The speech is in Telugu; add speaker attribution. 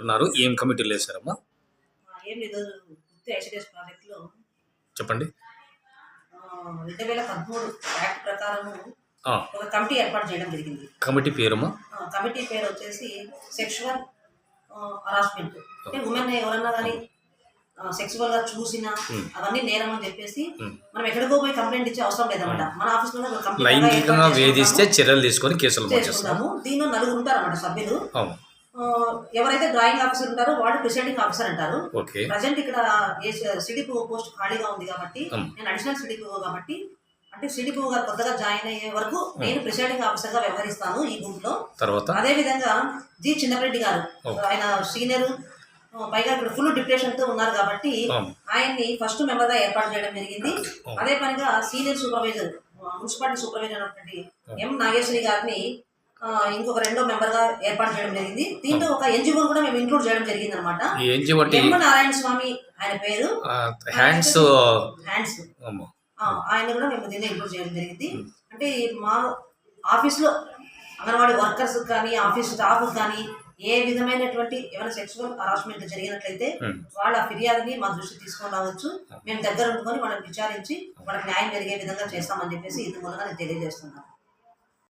Speaker 1: ఉన్నారు ఏం కమిటీలు వేశారమ్మా చెప్పండి.
Speaker 2: రెండు వేల పదమూడు యాక్ట్ ప్రకారము ఒక కమిటీ ఏర్పాటు చేయడం జరిగింది.
Speaker 1: కమిటీ పేరమ్మా?
Speaker 2: కమిటీ పేరు వచ్చేసి సెక్షువల్ హరాస్మెంట్. అంటే ఉమెన్ ఎవరన్నా కానీ సెక్సువల్గా చూసినా. అవన్నీ నేరం అని చెప్పేసి. మనం ఎక్కడికో పోయి కంప్లైంట్ ఇచ్చే అవసరం లేదన్నమాట. మన ఆఫీస్లో
Speaker 1: లైంగికంగా వేధిస్తే చర్యలు తీసుకొని కేసులు
Speaker 2: దీనిలో నలుగురు ఉంటారు అన్నమాట సభ్యులు ఎవరైతే డ్రాయింగ్ ఆఫీసర్ ఉంటారో వాళ్ళు ప్రిసైడింగ్ ఆఫీసర్ అంటారు. ప్రజెంట్ ఇక్కడ సిడిపిఓ పోస్ట్ ఖాళీగా ఉంది కాబట్టి. నేను అడిషనల్ సిడిపిఓ కాబట్టి అంటే సిడిపిఓ గారు కొత్తగా జాయిన్ అయ్యే వరకు నేను ప్రిసైడింగ్ ఆఫీసర్గా వ్యవహరిస్తాను ఈ గ్రూప్లో
Speaker 1: తర్వాత?
Speaker 2: అదే విధంగా జి చిన్నరెడ్డి గారు. ఆయన సీనియర్ పైగా ఇప్పుడు ఫుల్ డిప్రెషన్తో ఉన్నారు కాబట్టి ఆయన్ని ఫస్ట్ మెంబర్గా ఏర్పాటు చేయడం జరిగింది. అదే పనిగా సీనియర్ సూపర్వైజర్ మున్సిపాలిటీ సూపర్వైజర్ అయినటువంటి ఎం నాగేశ్వరి గారిని ఇంకొక రెండో మెంబర్గా ఏర్పాటు చేయడం జరిగింది. దీంట్లో ఒక ఎన్జిఓ కూడా మేము ఇంక్లూడ్ చేయడం జరిగింది అనమాట
Speaker 1: ఈ ఎన్జి బట్టి
Speaker 2: ఎం నారాయణ స్వామి ఆయన పేరు.
Speaker 1: హ్యాండ్స్
Speaker 2: హ్యాండ్స్ ఆయన కూడా మేము దీన్ని ఇంక్లూడ్ చేయడం జరిగింది. అంటే మా ఆఫీస్లో అంగన్వాడీ వర్కర్స్ కానీ ఆఫీస్ స్టాఫ్ కానీ ఏ విధమైనటువంటి ఏమైనా సెక్సువల్ హరాస్మెంట్ జరిగినట్లయితే. వాళ్ళ ఫిర్యాదుని మా దృష్టికి తీసుకొని రావచ్చు. మేము దగ్గర ఉండుకొని వాళ్ళని విచారించి వాళ్ళకి న్యాయం జరిగే విధంగా చేస్తామని చెప్పేసి ఇది మూలంగా నేను తెలియజేస్తున్నాను.